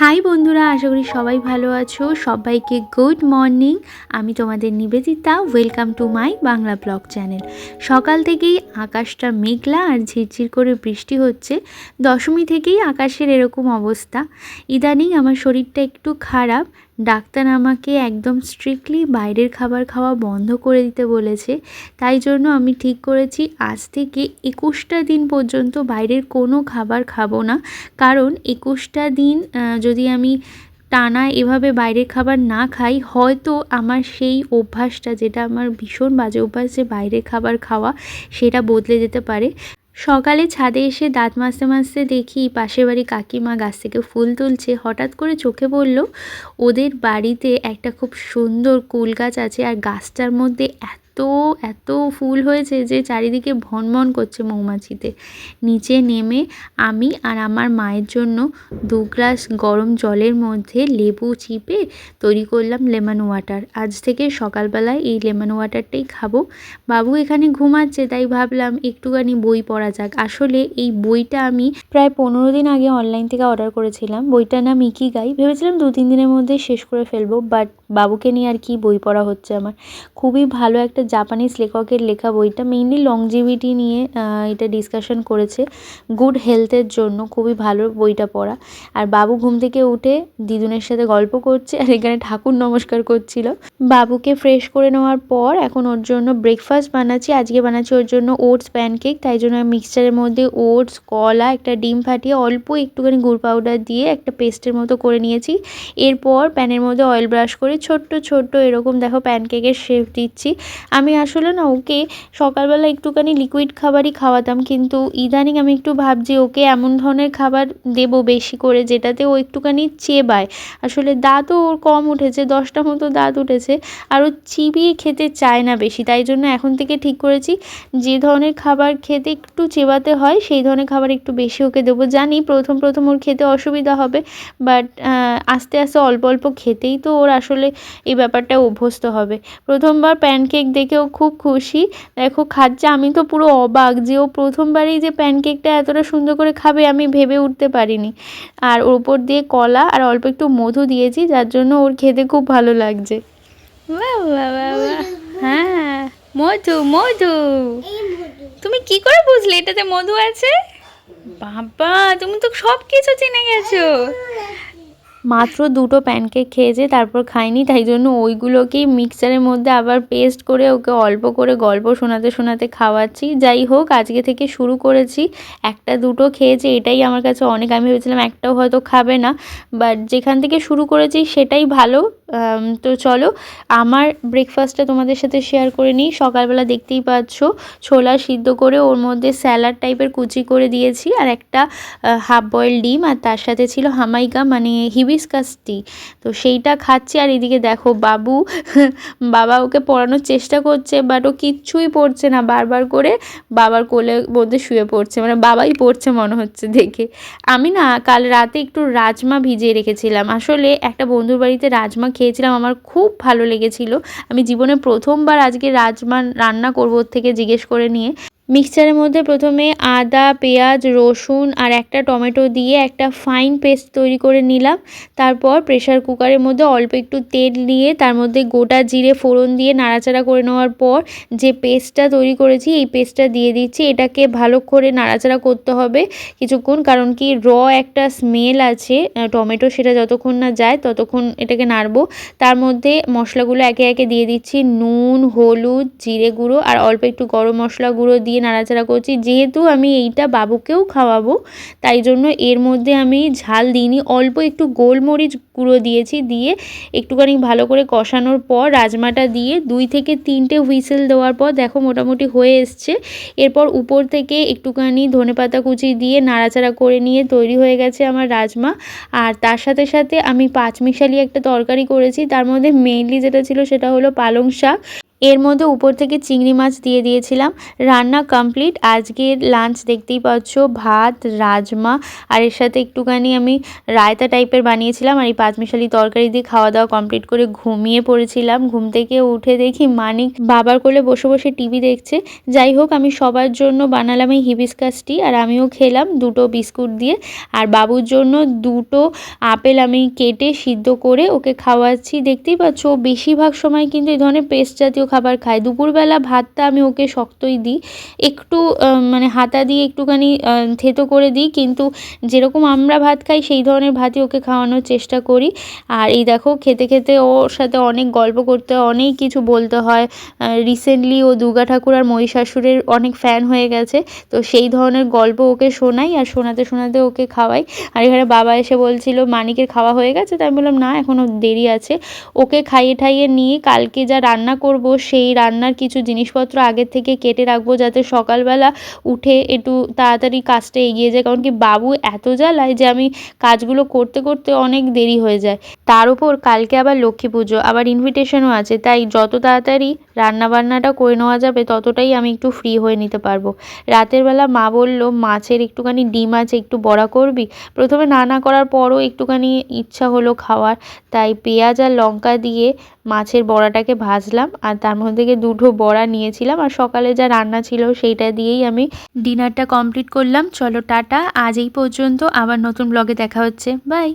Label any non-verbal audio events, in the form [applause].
High বন্ধুরা, আশা করি সবাই ভালো আছো। সবাইকে গুড মর্নিং। আমি তোমাদের Nibedita, welcome to my Bangla blog channel. সকাল থেকেই আকাশটা মেঘলা আর ঝিরঝির করে বৃষ্টি হচ্ছে। দশমী থেকেই আকাশের এরকম অবস্থা। ইদানিং আমার শরীরটা একটু খারাপ ডাক্তার আমাকে একদম স্ট্রিক্টলি বাইরের খাবার খাওয়া বন্ধ করে দিতে বলেছে। তাই জন্য আমি ঠিক করেছি, আজ থেকে একুশটা দিন পর্যন্ত বাইরের কোনো খাবার খাব না। কারণ একুশটা দিন যদি আমি টানা এভাবে বাইরের খাবার না খাই, হয়তো আমার সেই অভ্যাসটা, যেটা আমার ভীষণ বাজে অভ্যাস যে বাইরের খাবার খাওয়া, সেটা বদলে যেতে পারে। সকালে ছাদে এসে দাঁত মাজতে মাজতে দেখি পাশের বাড়ি কাকিমা গাছ থেকে ফুল তুলছে। হঠাৎ করে চোখে পড়ল, ওদের বাড়িতে একটা খুব সুন্দর কুল গাছ আছে আর গাছটার মধ্যে এত এত এত ফুল হয়েছে যে চারিদিকে ভনভন করছে মৌমাছিতে। নিচে নেমে আমি আর আমার মায়ের জন্য দু গ্লাস গরম জলের মধ্যে লেবু চিপে তৈরি করলাম লেমন ওয়াটার। আজ থেকে সকালবেলায় এই লেমন ওয়াটারটাই খাব। বাবু এখানে ঘুমাচ্ছে, তাই ভাবলাম একটুখানি বই পড়া যাক। আসলে এই বইটা আমি প্রায় পনেরো দিন আগে অনলাইন থেকে অর্ডার করেছিলাম। বইটার নাম ইকি গাই। ভেবেছিলাম দু তিন দিনের মধ্যে শেষ করে ফেলব, বাট বাবুকে নিয়ে আর কি বই পড়া হচ্ছে আমার। খুবই ভালো একটা জাপানিজ লেখকের লেখা বইটা মেইনলি লংজিভিটি নিয়ে এটা ডিসকাশন করেছে। গুড হেলথের জন্য খুবই ভালো বইটা পড়া। আর বাবু ঘুম থেকে উঠে দিদুনের সাথে গল্প করছে, আর এখানে ঠাকুর নমস্কার করছিল। বাবুকে ফ্রেশ করে নেওয়ার পর এখন ওর জন্য ব্রেকফাস্ট বানাচ্ছি। আজকে বানাচ্ছি ওর জন্য ওটস প্যানকেক তাই জন্য মিক্সচারের মধ্যে ওটস কলা, একটা ডিম ফাটিয়ে অল্প একটুখানি গুড় পাউডার দিয়ে একটা পেস্টের মতো করে নিয়েছি। এরপর প্যানের মধ্যে অয়েল ব্রাশ করে ছোট্ট ছোট্ট এরকম দেখো প্যানকেকের শেপ দিচ্ছি। আমি আসলে না ওকে সকালবেলা একটুখানি লিকুইড খাবারই খাওয়াতাম, কিন্তু ইদানিং আমি একটু ভাবছি ওকে এমন ধরনের খাবার দেব বেশি করে যেটাতে ও একটুখানি চেবায়। আসলে দাঁতও ওর কম উঠেছে, দশটা মতো দাঁত উঠেছে, আর ও চিবিয়ে খেতে চায় না বেশি। তাই জন্য এখন থেকে ঠিক করেছি, যে ধরনের খাবার খেতে একটু চেবাতে হয়, সেই ধরনের খাবার একটু বেশি ওকে দেবো। জানি প্রথম প্রথম ওর খেতে অসুবিধা হবে বাট আস্তে আস্তে অল্প অল্প খেতেই তো ওর আসলে এই ব্যাপারটা অভ্যস্ত হবে। প্রথমবার প্যানকেক দেখে ও খুব খুশি। দেখো খাচ্ছে আমি তো পুরো অবাক যে ও প্রথমবারই যে প্যানকেকটা এতটা সুন্দর করে খাবে আমি ভেবে উঠতে পারিনি। আর ওর উপর দিয়ে কলা আর অল্প একটু মধু দিয়েছি যার জন্য ওর খেতে খুব ভালো লাগছে। হ্যাঁ মধু মধু। তুমি কি করে বুঝলে এটাতে মধু আছে? বাবা তুমি তো সব কিছু চিনে গেছো। মাত্র দুটো প্যানকেক খেয়েছে, তারপর খাইনি, তাই জন্য ওইগুলোকেই মিক্সারের মধ্যে আবার পেস্ট করে ওকে অল্প করে গল্প শোনাতে শোনাতে খাওয়াচ্ছি। যাই হোক, আজকে থেকে শুরু করেছি। একটা দুটো খেয়েছে, এটাই আমার কাছে অনেক, আমি ভেবেছিলাম একটাও হয়তো খাবে না বাট যেখান থেকে শুরু করেছি সেটাই ভালো। তো চলো, আমার ব্রেকফাস্টটা তোমাদের সাথে শেয়ার করে নিই। সকালবেলা দেখতেই পাচ্ছ, ছোলা সিদ্ধ করে ওর মধ্যে স্যালাড টাইপের কুচি করে দিয়েছি আর একটা হাফ বয়েল ডিম আর তার সাথে ছিল হামাইকা মানে হিবিসকাস টি তো সেইটা খাচ্ছি আর এদিকে দেখো বাবু, [laughs] বাবা ওকে পড়ানোর চেষ্টা করছে বাট ও কিচ্ছুই পড়ছে না। বারবার করে বাবার কোলের মধ্যে শুয়ে পড়ছে মানে বাবাই পড়ছে মনে হচ্ছে দেখে। আমি না কাল রাতে একটু রাজমা ভিজিয়ে রেখেছিলাম। আসলে একটা বন্ধুর বাড়িতে রাজমা খেয়েছিলাম, আমার খুব ভালো লেগেছিল। আমি জীবনে প্রথমবার আজকে রাজমা রান্না করব ওর থেকে জিজ্ঞেস করে নিয়ে। মিক্সচারের মধ্যে প্রথমে আদা, পেঁয়াজ, রসুন আর একটা টমেটো দিয়ে একটা ফাইন পেস্ট তৈরি করে নিলাম। তারপর প্রেশার কুকারের মধ্যে অল্প একটু তেল দিয়ে তার মধ্যে গোটা জিরে ফোড়ন দিয়ে নাড়াচাড়া করে নেওয়ার পর যে পেস্টটা তৈরি করেছি, এই পেস্টটা দিয়ে দিচ্ছি। এটাকে ভালো করে নাড়াচাড়া করতে হবে কিছুক্ষণ, কারণ কি র একটা স্মেল আছে টমেটো সেটা যতক্ষণ না যায় ততক্ষণ এটাকে নাড়বো। তার মধ্যে মশলাগুলো একে একে দিয়ে দিচ্ছি, নুন, হলুদ, জিরে গুঁড়ো আর অল্প একটু গরম মশলা গুঁড়ো দিয়ে নাড়াচাড়া করছি। যেহেতু আমি এইটা বাবুকেও খাওয়াবো, তাই জন্য এর মধ্যে আমি ঝাল দিইনি। অল্প একটু গোলমরিচ গুঁড়ো দিয়েছি দিয়ে একটুখানি ভালো করে কষানোর পর রাজমাটা দিয়ে দুই থেকে তিনটে হুইসেল দেওয়ার পর দেখো মোটামুটি হয়ে এসছে। এরপর উপর থেকে একটুখানি ধনেপাতা কুচি দিয়ে নাড়াচাড়া করে নিয়ে তৈরি হয়ে গেছে আমার রাজমা। আর তার সাথে সাথে আমি পাঁচমিশালি একটা তরকারি করেছি, তার মধ্যে মেইনলি যেটা ছিল সেটা হলো পালং শাক। এর মধ্যে উপর থেকে চিংড়ি মাছ দিয়ে দিয়েছিলাম। রান্না কমপ্লিট আজকের লাঞ্চ দেখতেই পাচ্ছ, ভাত, রাজমা, আর এর সাথে একটুখানি আমি রায়তা টাইপের বানিয়েছিলাম আর এই পাঁচমিশালি তরকারি দিয়ে খাওয়া দাওয়া কমপ্লিট করে ঘুমিয়ে পড়েছিলাম। ঘুম থেকে উঠে দেখি মানিক বাবার কোলে বসে বসে টিভি দেখছে। যাই হোক, আমি সবার জন্য বানালাম এই হিবিস্কাস টি আর আমিও খেলাম দুটো বিস্কুট দিয়ে। আর বাবুর জন্য দুটো আপেল আমি কেটে সিদ্ধ করে ওকে খাওয়াচ্ছি। দেখতেই পাচ্ছ, বেশিরভাগ সময় কিন্তু এই ধরনের পেস্ট জাতীয় খাবার খায় দুপুরবেলা ভাতটা আমি ওকে শক্তই দিই। একটু মানে হাতা দিয়ে একটুখানি থেতো করে দিই। কিন্তু যেরকম আমরা ভাত খাই, সেই ধরনের ভাতই ওকে খাওয়ানোর চেষ্টা করি। আর এই দেখো, খেতে খেতে ওর সাথে অনেক গল্প করতে হয়, অনেক কিছু বলতে হয়। রিসেন্টলি ও দুর্গা ঠাকুর আর মহিষাসুরের অনেক ফ্যান হয়ে গেছে। তো সেই ধরনের গল্প ওকে শোনাই আর শোনাতে শোনাতে ওকে খাওয়াই। আর এখানে বাবা এসে বলছিল, মানিকের খাওয়া হয়ে গেছে? তাই আমি বললাম, না এখনও দেরি আছে। ওকে খাইয়ে ঠাইয়ে নিয়ে কালকে যা রান্না করব সেই রান্নার কিছু জিনিসপত্র আগের থেকে কেটে রাখব যাতে সকালবেলা উঠে একটু তাড়াতাড়ি কাজটা এগিয়ে যায়। কারণ কি বাবু এত জ্বালায় যে আমি কাজগুলো করতে করতে অনেক দেরি হয়ে যায়। তার উপর কালকে আবার লক্ষ্মী পুজো, আবার ইনভিটেশনও আছে। তাই যত তাড়াতাড়ি রান্নাবান্নাটা করে নেওয়া যাবে, ততটাই আমি একটু ফ্রি হয়ে নিতে পারব। রাতের বেলা মা বলল, মাছের একটুখানি ডিম আছে, একটু বড়া করবি? প্রথমে না না করার পরও একটুখানি ইচ্ছা হলো খাওয়ার। তাই পেঁয়াজ আর লঙ্কা দিয়ে মাছের বড়াটাকে ভাজলাম। আর তার মধ্যে থেকে দুটো বড়া নিয়েছিলাম আর সকালে যা রান্না ছিল সেইটা দিয়েই আমি ডিনারটা কমপ্লিট করলাম। চলো টাটা, আজ এই পর্যন্ত আবার নতুন ব্লগে দেখা হচ্ছে। বাই